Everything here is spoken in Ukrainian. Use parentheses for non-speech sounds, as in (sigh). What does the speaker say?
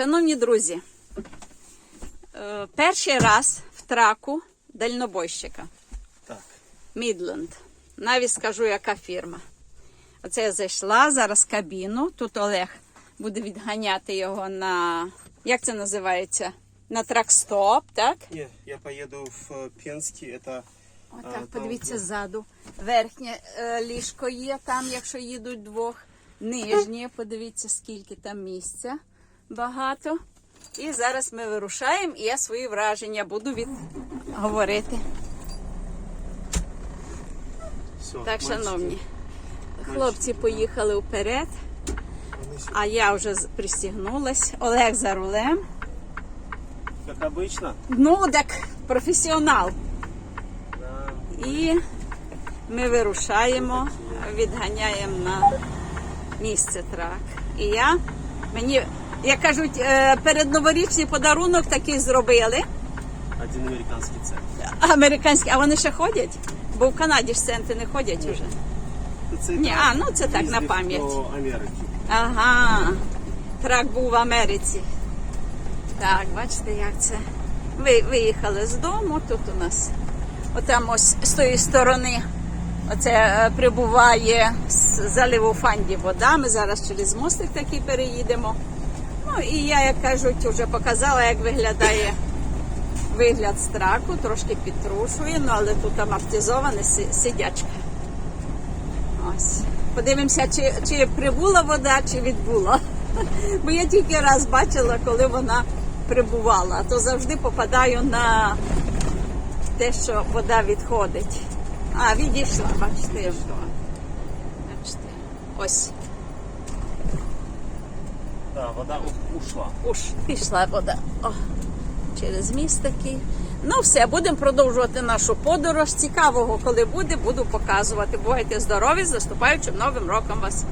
Шановні друзі, е, перший раз в траку дальнобойщика Так. Мідленд. Навіть скажу, яка фірма. Оце я зайшла зараз кабіну. Тут Олег буде відганяти його на. Як це називається? На трак-стоп, так? Не, я поеду в э, Пенский, это... Отак, там, подивіться ззаду. Верхнє е, ліжко є там, якщо їдуть двох. Нижнє, подивіться, скільки там місця багато. І зараз ми вирушаємо, і я свої враження буду від... говорити. Все, Так, шановні, хлопці поїхали вперед, а я вже пристігнулась. Олег за рулем. Как обычно. Ну, так, професіонал. Да. І ми вирушаємо, відганяємо на місце трак. І я мені, як кажуть, е, передноворічний подарунок такий зробили. Один американский центр. Американські, а вони ще ходять? Бо в Канаді ж центи не ходять уже. Це Ні, а, ну це так, на пам'ять. Ага, трак був в Америці. Так, бачите, як це. Ви виїхали з дому, тут у нас отам ось з тої сторони. Оце е, прибуває з заливу Фанді вода. Ми зараз через мостик такий переїдемо. Ну і я, як кажуть, вже показала, як виглядає вигляд з траку, трошки підтрушує, ну але тут амортизоване сидячка. Ось. Подивимося, чи, чи прибула вода, чи відбула. (laughs) Бо я тільки раз бачила, коли вона прибувала, а то завжди попадаю на те, що вода відходить. А, відійшла, бачите, що. Бачите. Ось, Да, вода ушла. Уш, пішла вода. О, через міст такий. Ну, все, будемо продовжувати нашу подорож. Цікавого, коли буде, буду показувати. Бувайте здорові, з наступаючим новим роком вас.